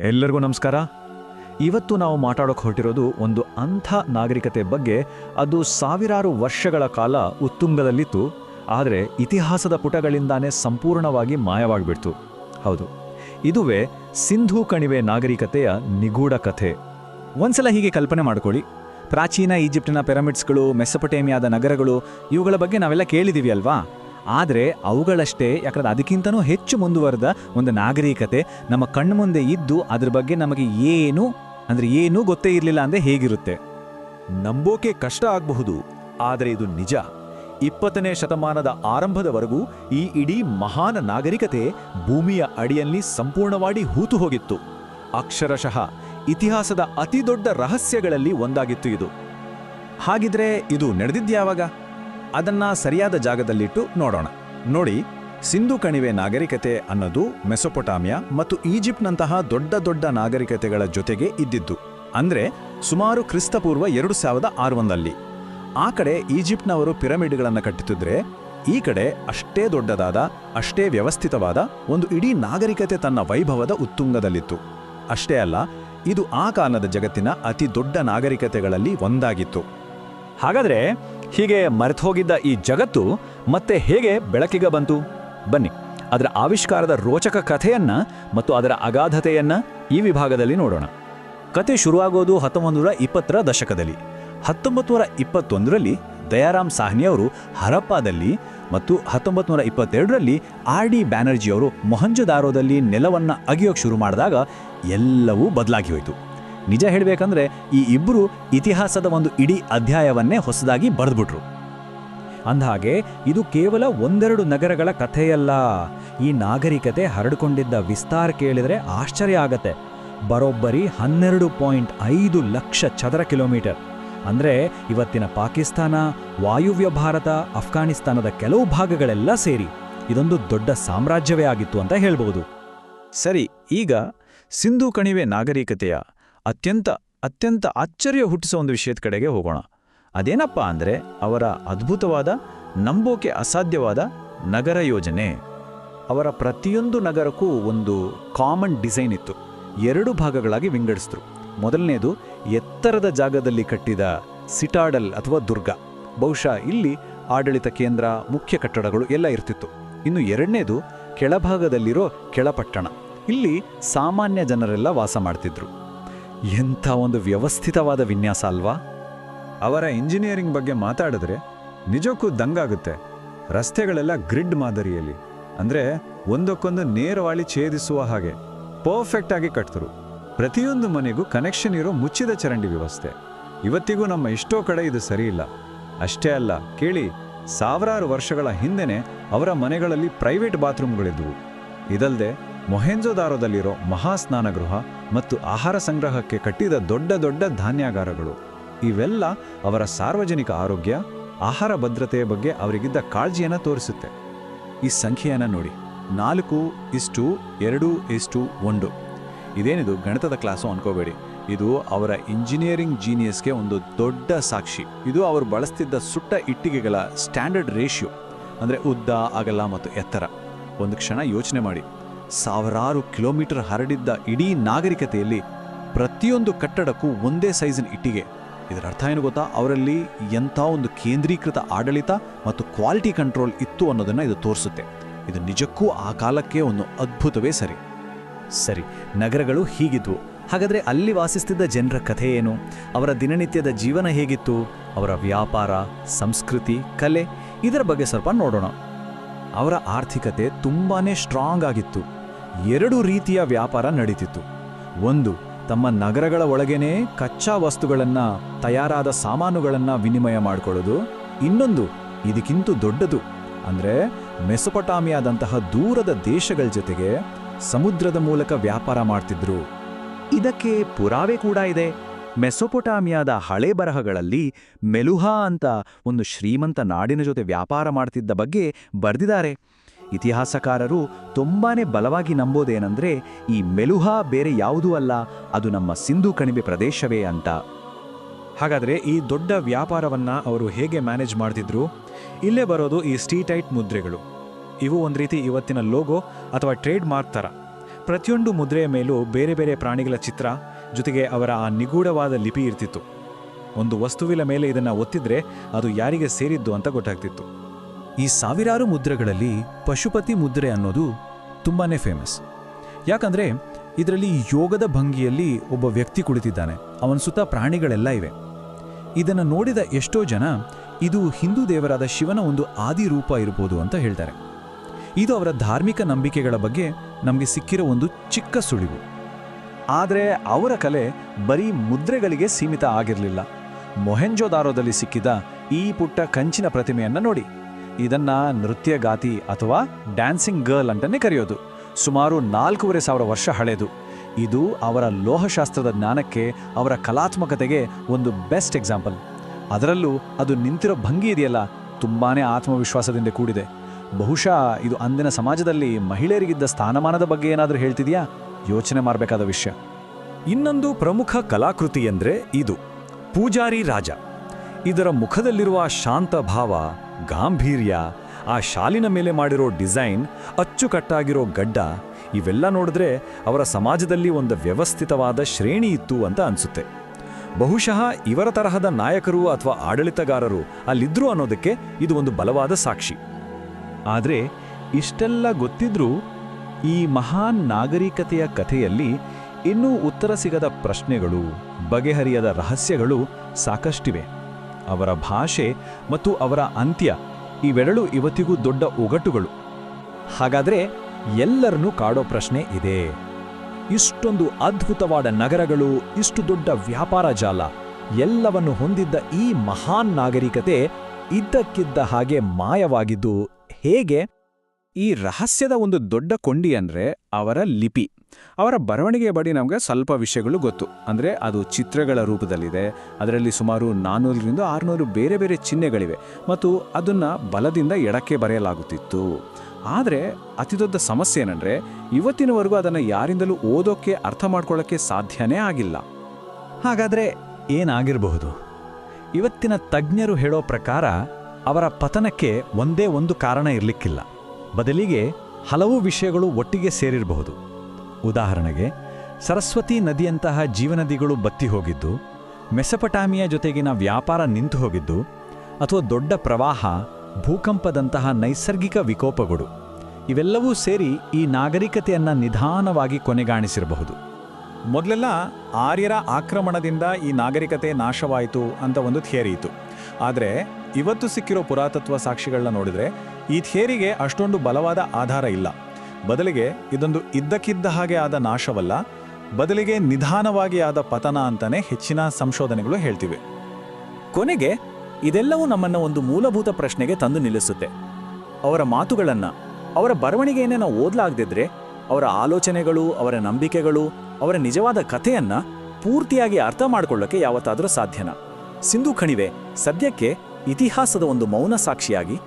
ಎಲ್ಲರಿಗೂ ನಮಸ್ಕಾರ. ಇವತ್ತು ನಾವು ಮಾತಾಡೋಕೆ ಹೊರಟಿರೋದು ಒಂದು ಅಂಥ ನಾಗರಿಕತೆ ಬಗ್ಗೆ. ಅದು ಸಾವಿರಾರು ವರ್ಷಗಳ ಕಾಲ ಉತ್ತುಂಗದಲ್ಲಿತ್ತು. ಆದರೆ ಇತಿಹಾಸದ ಪುಟಗಳಿಂದಾನೇ ಸಂಪೂರ್ಣವಾಗಿ ಮಾಯವಾಗಿಬಿಡ್ತು. ಹೌದು. ಇದುವೇ ಸಿಂಧೂ ಕಣಿವೆ ನಾಗರಿಕತೆಯ ನಿಗೂಢ ಕಥೆ. ಒಂದ್ಸಲ ಹೀಗೆ ಕಲ್ಪನೆ ಮಾಡ್ಕೊಳ್ಳಿ. ಪ್ರಾಚೀನ ಈಜಿಪ್ಟಿನ ಪಿರಮಿಡ್ಸ್ಗಳು, ಮೆಸೊಪಟೇಮಿಯಾದ ನಗರಗಳು, ಇವುಗಳ ಬಗ್ಗೆ ನಾವೆಲ್ಲ ಕೇಳಿದ್ದೀವಿ ಅಲ್ವಾ? ಆದರೆ ಅವುಗಳಷ್ಟೇ, ಯಾಕಂದ್ರೆ ಅದಕ್ಕಿಂತನೂ ಹೆಚ್ಚು ಮುಂದುವರೆದ ಒಂದು ನಾಗರಿಕತೆ ನಮ್ಮ ಕಣ್ಣು ಮುಂದೆ ಇದ್ದು ಅದ್ರ ಬಗ್ಗೆ ನಮಗೆ ಏನು, ಅಂದ್ರೆ ಏನೂ ಗೊತ್ತೇ ಇರಲಿಲ್ಲ ಅಂದರೆ ಹೇಗಿರುತ್ತೆ? ನಂಬೋಕೆ ಕಷ್ಟ ಆಗಬಹುದು, ಆದರೆ ಇದು ನಿಜ. ಇಪ್ಪತ್ತನೇ ಶತಮಾನದ ಆರಂಭದವರೆಗೂ ಈ ಇಡೀ ಮಹಾನ್ ನಾಗರಿಕತೆ ಭೂಮಿಯ ಅಡಿಯಲ್ಲಿ ಸಂಪೂರ್ಣವಾಗಿ ಹೂತು ಹೋಗಿತ್ತು. ಅಕ್ಷರಶಃ ಇತಿಹಾಸದ ಅತಿದೊಡ್ಡ ರಹಸ್ಯಗಳಲ್ಲಿ ಒಂದಾಗಿತ್ತು ಇದು. ಹಾಗಿದ್ರೆ ಇದು ನಡೆದಿದ್ಯಾವಾಗ ಅದನ್ನ ಸರಿಯಾದ ಜಾಗದಲ್ಲಿಟ್ಟು ನೋಡೋಣ. ನೋಡಿ, ಸಿಂಧು ಕಣಿವೆ ನಾಗರಿಕತೆ ಅನ್ನೋದು ಮೆಸೊಪೊಟಾಮಿಯಾ ಮತ್ತು ಈಜಿಪ್ಟ್ನಂತಹ ದೊಡ್ಡ ದೊಡ್ಡ ನಾಗರಿಕತೆಗಳ ಜೊತೆಗೆ ಇದ್ದಿದ್ದು. ಅಂದ್ರೆ, ಸುಮಾರು ಕ್ರಿಸ್ತಪೂರ್ವ ಎರಡು ಸಾವಿರದ ಆರುವಂದಲ್ಲಿ ಆ ಕಡೆ ಈಜಿಪ್ಟ್ನವರು ಪಿರಮಿಡ್ಗಳನ್ನು ಕಟ್ಟುತ್ತಿದ್ರೆ ಈ ಕಡೆ ಅಷ್ಟೇ ದೊಡ್ಡದಾದ, ಅಷ್ಟೇ ವ್ಯವಸ್ಥಿತವಾದ ಒಂದು ಇಡೀ ನಾಗರಿಕತೆ ತನ್ನ ವೈಭವದ ಉತ್ತುಂಗದಲ್ಲಿತ್ತು. ಅಷ್ಟೇ ಅಲ್ಲ, ಇದು ಆ ಕಾಲದ ಜಗತ್ತಿನ ಅತಿ ದೊಡ್ಡ ನಾಗರಿಕತೆಗಳಲ್ಲಿ ಒಂದಾಗಿತ್ತು. ಹಾಗಾದ್ರೆ ಹೀಗೆ ಮರೆತು ಹೋಗಿದ್ದ ಈ ಜಗತ್ತು ಮತ್ತೆ ಹೇಗೆ ಬೆಳಕಿಗೆ ಬಂತು? ಬನ್ನಿ, ಅದರ ಆವಿಷ್ಕಾರದ ರೋಚಕ ಕಥೆಯನ್ನ ಮತ್ತು ಅದರ ಅಗಾಧತೆಯನ್ನ ಈ ವಿಭಾಗದಲ್ಲಿ ನೋಡೋಣ. ಕತೆ ಶುರುವಾಗೋದು ಹತ್ತೊಂಬತ್ತು ನೂರ ಇಪ್ಪತ್ತರ ದಶಕದಲ್ಲಿ. ಹತ್ತೊಂಬತ್ತು ನೂರ ಇಪ್ಪತ್ತೊಂದರಲ್ಲಿ ದಯಾರಾಮ್ ಸಾಹ್ನಿಯವರು ಹರಪ್ಪಾದಲ್ಲಿ ಮತ್ತು ಹತ್ತೊಂಬತ್ತು ನೂರ ಇಪ್ಪತ್ತೆರಡರಲ್ಲಿ ಆರ್ ಡಿ ಬ್ಯಾನರ್ಜಿಯವರು ಮೊಹಂಜದಾರೋದಲ್ಲಿ ನೆಲವನ್ನು ಅಗಿಯೋಕೆ ಶುರು ಮಾಡಿದಾಗ ಎಲ್ಲವೂ ಬದಲಾಗಿ ಹೋಯಿತು. ನಿಜ ಹೇಳಬೇಕಂದ್ರೆ ಈ ಇಬ್ಬರು ಇತಿಹಾಸದ ಒಂದು ಇಡೀ ಅಧ್ಯಾಯವನ್ನೇ ಹೊಸದಾಗಿ ಬರೆದ್ಬಿಟ್ರು. ಅಂದಹಾಗೆ ಇದು ಕೇವಲ ಒಂದೆರಡು ನಗರಗಳ ಕಥೆಯಲ್ಲ. ಈ ನಾಗರಿಕತೆ ಹರಡಿಕೊಂಡಿದ್ದ ವಿಸ್ತಾರ ಕೇಳಿದರೆ ಆಶ್ಚರ್ಯ ಆಗತ್ತೆ. ಬರೋಬ್ಬರಿ ಹನ್ನೆರಡು ಪಾಯಿಂಟ್ ಐದು ಲಕ್ಷ ಚದರ ಕಿಲೋಮೀಟರ್. ಅಂದ್ರೆ ಇವತ್ತಿನ ಪಾಕಿಸ್ತಾನ, ವಾಯುವ್ಯ ಭಾರತ, ಅಫ್ಘಾನಿಸ್ತಾನದ ಕೆಲವು ಭಾಗಗಳೆಲ್ಲ ಸೇರಿ. ಇದೊಂದು ದೊಡ್ಡ ಸಾಮ್ರಾಜ್ಯವೇ ಆಗಿತ್ತು ಅಂತ ಹೇಳ್ಬೋದು ಸರಿ, ಈಗ ಸಿಂಧು ಕಣಿವೆ ನಾಗರಿಕತೆಯ ಅತ್ಯಂತ ಅತ್ಯಂತ ಆಶ್ಚರ್ಯ ಹುಟ್ಟಿಸೋ ಒಂದು ವಿಷಯದ ಕಡೆಗೆ ಹೋಗೋಣ. ಅದೇನಪ್ಪ ಅಂದರೆ ಅವರ ಅದ್ಭುತವಾದ, ನಂಬೋಕೆ ಅಸಾಧ್ಯವಾದ ನಗರ ಯೋಜನೆ. ಅವರ ಪ್ರತಿಯೊಂದು ನಗರಕ್ಕೂ ಒಂದು ಕಾಮನ್ ಡಿಸೈನ್ ಇತ್ತು. ಎರಡು ಭಾಗಗಳಾಗಿ ವಿಂಗಡಿಸಿದ್ರು. ಮೊದಲನೇದು ಎತ್ತರದ ಜಾಗದಲ್ಲಿ ಕಟ್ಟಿದ ಸಿಟಾಡಲ್ ಅಥವಾ ದುರ್ಗ. ಬಹುಶಃ ಇಲ್ಲಿ ಆಡಳಿತ ಕೇಂದ್ರ, ಮುಖ್ಯ ಕಟ್ಟಡಗಳು ಎಲ್ಲ ಇರ್ತಿತ್ತು. ಇನ್ನು ಎರಡನೇದು ಕೆಳಭಾಗದಲ್ಲಿರೋ ಕೆಳಪಟ್ಟಣ. ಇಲ್ಲಿ ಸಾಮಾನ್ಯ ಜನರೆಲ್ಲ ವಾಸ ಮಾಡ್ತಿದ್ರು. ಎಂಥ ಒಂದು ವ್ಯವಸ್ಥಿತವಾದ ವಿನ್ಯಾಸ ಅಲ್ವಾ? ಅವರ ಇಂಜಿನಿಯರಿಂಗ್ ಬಗ್ಗೆ ಮಾತಾಡಿದ್ರೆ ನಿಜಕ್ಕೂ ದಂಗಾಗುತ್ತೆ. ರಸ್ತೆಗಳೆಲ್ಲ ಗ್ರಿಡ್ ಮಾದರಿಯಲ್ಲಿ. ಅಂದರೆ ಒಂದಕ್ಕೊಂದು ನೇರವಾಳಿ ಛೇದಿಸುವ ಹಾಗೆ. ಪರ್ಫೆಕ್ಟ್ ಆಗಿ ಕಟ್ತರು. ಪ್ರತಿಯೊಂದು ಮನೆಗೂ ಕನೆಕ್ಷನ್ ಇರೋ ಮುಚ್ಚಿದ ಚರಂಡಿ ವ್ಯವಸ್ಥೆ. ಇವತ್ತಿಗೂ ನಮ್ಮ ಎಷ್ಟೋ ಕಡೆ ಇದು ಸರಿಯಿಲ್ಲ ಅಷ್ಟೇ ಅಲ್ಲ, ಕೇಳಿ, ಸಾವಿರಾರು ವರ್ಷಗಳ ಹಿಂದೆನೆ ಅವರ ಮನೆಗಳಲ್ಲಿ ಪ್ರೈವೇಟ್ ಬಾತ್ರೂಮ್ಗಳಿದ್ದವು ಇದಲ್ಲದೆ ಮೊಹೆಂಜೋದಾರೋದಲ್ಲಿರೋ ಮಹಾಸ್ನಾನಗೃಹ ಮತ್ತು ಆಹಾರ ಸಂಗ್ರಹಕ್ಕೆ ಕಟ್ಟಿದ ದೊಡ್ಡ ದೊಡ್ಡ ಧಾನ್ಯಾಗಾರಗಳು. ಇವೆಲ್ಲ ಅವರ ಸಾರ್ವಜನಿಕ ಆರೋಗ್ಯ, ಆಹಾರ ಭದ್ರತೆಯ ಬಗ್ಗೆ ಅವರಿಗಿದ್ದ ಕಾಳಜಿಯನ್ನು ತೋರಿಸುತ್ತೆ. ಈ ಸಂಖ್ಯೆಯನ್ನು ನೋಡಿ. ನಾಲ್ಕು ಇಷ್ಟು ಎರಡು ಇಷ್ಟು ಒಂದು. ಇದೇನಿದು? ಗಣಿತದ ಕ್ಲಾಸು ಅನ್ಕೋಬೇಡಿ. ಇದು ಅವರ ಇಂಜಿನಿಯರಿಂಗ್ ಜೀನಿಯಸ್ಗೆ ಒಂದು ದೊಡ್ಡ ಸಾಕ್ಷಿ. ಇದು ಅವರು ಬಳಸ್ತಿದ್ದ ಸುಟ್ಟ ಇಟ್ಟಿಗೆಗಳ ಸ್ಟ್ಯಾಂಡರ್ಡ್ ರೇಷಿಯೋ. ಅಂದರೆ ಉದ್ದ, ಅಗಲ ಮತ್ತು ಎತ್ತರ. ಒಂದು ಕ್ಷಣ ಯೋಚನೆ ಮಾಡಿ. ಸಾವಿರಾರು ಕಿಲೋಮೀಟರ್ ಹರಡಿದ್ದ ಇಡೀ ನಾಗರಿಕತೆಯಲ್ಲಿ ಪ್ರತಿಯೊಂದು ಕಟ್ಟಡಕ್ಕೂ ಒಂದೇ ಸೈಜಿನ ಇಟ್ಟಿಗೆ. ಇದರ ಅರ್ಥ ಏನು ಗೊತ್ತಾ? ಅವರಲ್ಲಿ ಎಂಥ ಒಂದು ಕೇಂದ್ರೀಕೃತ ಆಡಳಿತ ಮತ್ತು ಕ್ವಾಲಿಟಿ ಕಂಟ್ರೋಲ್ ಇತ್ತು ಅನ್ನೋದನ್ನು ಇದು ತೋರಿಸುತ್ತೆ. ಇದು ನಿಜಕ್ಕೂ ಆ ಕಾಲಕ್ಕೆ ಒಂದು ಅದ್ಭುತವೇ ಸರಿ. ಸರಿ, ನಗರಗಳು ಹೀಗಿದ್ವು. ಹಾಗಾದರೆ ಅಲ್ಲಿ ವಾಸಿಸ್ತಿದ್ದ ಜನರ ಕಥೆ ಏನು? ಅವರ ದಿನನಿತ್ಯದ ಜೀವನ ಹೇಗಿತ್ತು? ಅವರ ವ್ಯಾಪಾರ, ಸಂಸ್ಕೃತಿ, ಕಲೆ, ಇದರ ಬಗ್ಗೆ ಸ್ವಲ್ಪ ನೋಡೋಣ. ಅವರ ಆರ್ಥಿಕತೆ ತುಂಬಾ ಸ್ಟ್ರಾಂಗ್ ಆಗಿತ್ತು. ಎರಡು ರೀತಿಯ ವ್ಯಾಪಾರ ನಡೀತಿತ್ತು. ಒಂದು, ತಮ್ಮ ನಗರಗಳ ಒಳಗೇನೆ ಕಚ್ಚಾ ವಸ್ತುಗಳನ್ನು, ತಯಾರಾದ ಸಾಮಾನುಗಳನ್ನು ವಿನಿಮಯ ಮಾಡಿಕೊಳ್ಳೋದು. ಇನ್ನೊಂದು, ಇದಕ್ಕಿಂತ ದೊಡ್ಡದು, ಅಂದರೆ ಮೆಸೊಪಟಾಮಿಯಾದಂತಹ ದೂರದ ದೇಶಗಳ ಜೊತೆಗೆ ಸಮುದ್ರದ ಮೂಲಕ ವ್ಯಾಪಾರ ಮಾಡ್ತಿದ್ರು. ಇದಕ್ಕೆ ಪುರಾವೆ ಕೂಡ ಇದೆ. ಮೆಸೊಪೊಟಾಮಿಯಾದ ಹಳೆ ಬರಹಗಳಲ್ಲಿ ಮೆಲುಹಾ ಅಂತ ಒಂದು ಶ್ರೀಮಂತ ನಾಡಿನ ಜೊತೆ ವ್ಯಾಪಾರ ಮಾಡ್ತಿದ್ದ ಬಗ್ಗೆ ಬರೆದಿದ್ದಾರೆ. ಇತಿಹಾಸಕಾರರು ತುಂಬಾನೇ ಬಲವಾಗಿ ನಂಬೋದೇನೆಂದರೆ ಈ ಮೆಲುಹಾ ಬೇರೆ ಯಾವುದೂ ಅಲ್ಲ, ಅದು ನಮ್ಮ ಸಿಂಧು ಕಣಿವೆ ಪ್ರದೇಶವೇ ಅಂತ. ಹಾಗಾದರೆ ಈ ದೊಡ್ಡ ವ್ಯಾಪಾರವನ್ನು ಅವರು ಹೇಗೆ ಮ್ಯಾನೇಜ್ ಮಾಡ್ತಿದ್ರು? ಇಲ್ಲೇ ಬರೋದು ಈ ಸ್ಟೀಟೈಟ್ ಮುದ್ರೆಗಳು. ಇವು ಒಂದು ರೀತಿ ಇವತ್ತಿನ ಲೋಗೋ ಅಥವಾ ಟ್ರೇಡ್ ಮಾರ್ಕ್ ಥರ ಪ್ರತಿಯೊಂದು ಮುದ್ರೆಯ ಮೇಲೂ ಬೇರೆ ಬೇರೆ ಪ್ರಾಣಿಗಳ ಚಿತ್ರ, ಜೊತೆಗೆ ಅವರ ಆ ನಿಗೂಢವಾದ ಲಿಪಿ ಇರ್ತಿತ್ತು. ಒಂದು ವಸ್ತುವಿನ ಮೇಲೆ ಇದನ್ನು ಒತ್ತಿದ್ರೆ ಅದು ಯಾರಿಗೆ ಸೇರಿದ್ದು ಅಂತ ಗೊತ್ತಾಗ್ತಿತ್ತು. ಈ ಸಾವಿರಾರು ಮುದ್ರೆಗಳಲ್ಲಿ ಪಶುಪತಿ ಮುದ್ರೆ ಅನ್ನೋದು ತುಂಬಾ ಫೇಮಸ್ ಯಾಕಂದರೆ ಇದರಲ್ಲಿ ಯೋಗದ ಭಂಗಿಯಲ್ಲಿ ಒಬ್ಬ ವ್ಯಕ್ತಿ ಕುಳಿತಿದ್ದಾನೆ. ಅವನ ಸುತ್ತ ಪ್ರಾಣಿಗಳೆಲ್ಲ ಇವೆ. ಇದನ್ನು ನೋಡಿದ ಎಷ್ಟೋ ಜನ ಇದು ಹಿಂದೂ ದೇವರಾದ ಶಿವನ ಒಂದು ಆದಿ ರೂಪ ಇರಬಹುದು ಅಂತ ಹೇಳ್ತಾರೆ. ಇದು ಅವರ ಧಾರ್ಮಿಕ ನಂಬಿಕೆಗಳ ಬಗ್ಗೆ ನಮಗೆ ಸಿಕ್ಕಿರೋ ಒಂದು ಚಿಕ್ಕ ಸುಳಿವು. ಆದರೆ ಅವರ ಕಲೆ ಬರೀ ಮುದ್ರೆಗಳಿಗೆ ಸೀಮಿತ ಆಗಿರಲಿಲ್ಲ. ಮೊಹೆಂಜೋದಾರೋದಲ್ಲಿ ಸಿಕ್ಕಿದ ಈ ಪುಟ್ಟ ಕಂಚಿನ ಪ್ರತಿಮೆಯನ್ನು ನೋಡಿ. ಇದನ್ನ ನೃತ್ಯಗಾತಿ ಅಥವಾ ಡ್ಯಾನ್ಸಿಂಗ್ ಗರ್ಲ್ ಅಂತಾನೆ ಕರೆಯೋದು. ಸುಮಾರು ನಾಲ್ಕೂವರೆ ಸಾವಿರ ವರ್ಷ ಹಳೆದು. ಇದು ಅವರ ಲೋಹಶಾಸ್ತ್ರದ ಜ್ಞಾನಕ್ಕೆ ಅವರ ಕಲಾತ್ಮಕತೆಗೆ ಒಂದು ಬೆಸ್ಟ್ ಎಕ್ಸಾಂಪಲ್ ಅದರಲ್ಲೂ ಅದು ನಿಂತಿರೋ ಭಂಗಿ ಇದೆಯಲ್ಲ, ತುಂಬಾನೇ ಆತ್ಮವಿಶ್ವಾಸದಿಂದ ಕೂಡಿದೆ. ಬಹುಶಃ ಇದು ಅಂದಿನ ಸಮಾಜದಲ್ಲಿ ಮಹಿಳೆಯರಿಗಿದ್ದ ಸ್ಥಾನಮಾನದ ಬಗ್ಗೆ ಏನಾದರೂ ಹೇಳ್ತಿದೆಯಾ? ಯೋಚನೆ ಮಾಡಬೇಕಾದ ವಿಷಯ. ಇನ್ನೊಂದು ಪ್ರಮುಖ ಕಲಾಕೃತಿ ಎಂದರೆ ಇದು, ಪೂಜಾರಿ ರಾಜ. ಇದರ ಮುಖದಲ್ಲಿರುವ ಶಾಂತ ಭಾವ ಗಾಂಭೀರ್ಯ, ಆ ಶಾಲಿನ ಮೇಲೆ ಮಾಡಿರೋ ಡಿಸೈನ್, ಅಚ್ಚುಕಟ್ಟಾಗಿರೋ ಗಡ್ಡ, ಇವೆಲ್ಲ ನೋಡಿದ್ರೆ ಅವರ ಸಮಾಜದಲ್ಲಿ ಒಂದು ವ್ಯವಸ್ಥಿತವಾದ ಶ್ರೇಣಿ ಇತ್ತು ಅಂತ ಅನಿಸುತ್ತೆ. ಬಹುಶಃ ಇವರ ತರಹದ ನಾಯಕರು ಅಥವಾ ಆಡಳಿತಗಾರರು ಅಲ್ಲಿದ್ರು ಅನ್ನೋದಕ್ಕೆ ಇದು ಒಂದು ಬಲವಾದ ಸಾಕ್ಷಿ. ಆದರೆ ಇಷ್ಟೆಲ್ಲ ಗೊತ್ತಿದ್ರೂ ಈ ಮಹಾನ್ ನಾಗರಿಕತೆಯ ಕಥೆಯಲ್ಲಿ ಇನ್ನೂ ಉತ್ತರ ಸಿಗದ ಪ್ರಶ್ನೆಗಳು, ಬಗೆಹರಿಯದ ರಹಸ್ಯಗಳು ಸಾಕಷ್ಟಿವೆ. ಅವರ ಭಾಷೆ ಮತ್ತು ಅವರ ಅಂತ್ಯ ಇವೆರಡು ಇವತ್ತಿಗೂ ದೊಡ್ಡ ಒಗಟುಗಳು ಹಾಗಾದರೆ ಎಲ್ಲರನ್ನೂ ಕಾಡೋ ಪ್ರಶ್ನೆ ಇದೆ. ಇಷ್ಟೊಂದು ಅದ್ಭುತವಾದ ನಗರಗಳು, ಇಷ್ಟು ದೊಡ್ಡ ವ್ಯಾಪಾರ ಜಾಲ, ಎಲ್ಲವನ್ನು ಹೊಂದಿದ್ದ ಈ ಮಹಾನ್ ನಾಗರಿಕತೆ ಇದ್ದಕ್ಕಿದ್ದ ಹಾಗೆ ಮಾಯವಾಗಿದ್ದು ಹೇಗೆ? ಈ ರಹಸ್ಯದ ಒಂದು ದೊಡ್ಡ ಕೊಂಡಿ ಅಂದರೆ ಅವರ ಲಿಪಿ. ಅವರ ಬರವಣಿಗೆಯ ಬಡಿ ನಮಗೆ ಸ್ವಲ್ಪ ವಿಷಯಗಳು ಗೊತ್ತು. ಅಂದರೆ ಅದು ಚಿತ್ರಗಳ ರೂಪದಲ್ಲಿದೆ, ಅದರಲ್ಲಿ ಸುಮಾರು ನಾನ್ನೂರರಿಂದ ಆರುನೂರು ಬೇರೆ ಬೇರೆ ಚಿಹ್ನೆಗಳಿವೆ ಮತ್ತು ಅದನ್ನು ಬಲದಿಂದ ಎಡಕ್ಕೆ ಬರೆಯಲಾಗುತ್ತಿತ್ತು. ಆದರೆ ಅತಿದೊಡ್ಡ ಸಮಸ್ಯೆ ಏನಂದರೆ ಇವತ್ತಿನವರೆಗೂ ಅದನ್ನು ಯಾರಿಂದಲೂ ಓದೋಕ್ಕೆ ಅರ್ಥ ಮಾಡ್ಕೊಳ್ಳೋಕ್ಕೆ ಸಾಧ್ಯನೇ ಆಗಿಲ್ಲ. ಹಾಗಾದರೆ ಏನಾಗಿರಬಹುದು? ಇವತ್ತಿನ ತಜ್ಞರು ಹೇಳೋ ಪ್ರಕಾರ ಅವರ ಪತನಕ್ಕೆ ಒಂದೇ ಒಂದು ಕಾರಣ ಇರಲಿಕ್ಕಿಲ್ಲ. ಬದಲಿಗೆ ಹಲವು ವಿಷಯಗಳು ಒಟ್ಟಿಗೆ ಸೇರಿರಬಹುದು. ಉದಾಹರಣೆಗೆ, ಸರಸ್ವತಿ ನದಿಯಂತಹ ಜೀವನದಿಗಳು ಬತ್ತಿ ಹೋಗಿದ್ದು, ಮೆಸಪಟಾಮಿಯ ಜೊತೆಗಿನ ವ್ಯಾಪಾರ ನಿಂತು ಹೋಗಿದ್ದು, ಅಥವಾ ದೊಡ್ಡ ಪ್ರವಾಹ, ಭೂಕಂಪದಂತಹ ನೈಸರ್ಗಿಕ ವಿಕೋಪಗಳು, ಇವೆಲ್ಲವೂ ಸೇರಿ ಈ ನಾಗರಿಕತೆಯನ್ನು ನಿಧಾನವಾಗಿ ಕೊನೆಗಾಣಿಸಿರಬಹುದು. ಮೊದಲೆಲ್ಲ ಆರ್ಯರ ಆಕ್ರಮಣದಿಂದ ಈ ನಾಗರಿಕತೆ ನಾಶವಾಯಿತು ಅಂತ ಒಂದು ಥಿಯರಿ ಇತ್ತು. ಆದರೆ, ಇವತ್ತು ಸಿಕ್ಕಿರೋ ಪುರಾತತ್ವ ಸಾಕ್ಷಿಗಳನ್ನ ನೋಡಿದರೆ, ಈ ಥಿಯರಿಗೆ ಅಷ್ಟೊಂದು ಬಲವಾದ ಆಧಾರ ಇಲ್ಲ. ಬದಲಿಗೆ ಇದೊಂದು ಇದ್ದಕ್ಕಿದ್ದ ಹಾಗೆ ಆದ ನಾಶವಲ್ಲ, ಬದಲಿಗೆ ನಿಧಾನವಾಗಿ ಆದ ಪತನ ಅಂತಾನೆ ಹೆಚ್ಚಿನ ಸಂಶೋಧನೆಗಳು ಹೇಳ್ತಿವೆ. ಕೊನೆಗೆ ಇದೆಲ್ಲವೂ ನಮ್ಮನ್ನ ಒಂದು ಮೂಲಭೂತ ಪ್ರಶ್ನೆಗೆ ತಂದು ನಿಲ್ಲಿಸುತ್ತೆ. ಅವರ ಮಾತುಗಳನ್ನ, ಅವರ ಬರವಣಿಗೆಯನ್ನೇ ನಾವು ಓದ್ಲಾಗದಿದ್ರೆ, ಅವರ ಆಲೋಚನೆಗಳು, ಅವರ ನಂಬಿಕೆಗಳು, ಅವರ ನಿಜವಾದ ಕಥೆಯನ್ನ ಪೂರ್ತಿಯಾಗಿ ಅರ್ಥ ಮಾಡ್ಕೊಳ್ಳೋಕೆ ಯಾವತ್ತಾದರೂ ಸಾಧ್ಯನ? ಸಿಂಧು ಕಣಿವೆ ಸದ್ಯಕ್ಕೆ ಇತಿಹಾಸದ ಒಂದು ಮೌನ ಸಾಕ್ಷಿಯಾಗಿ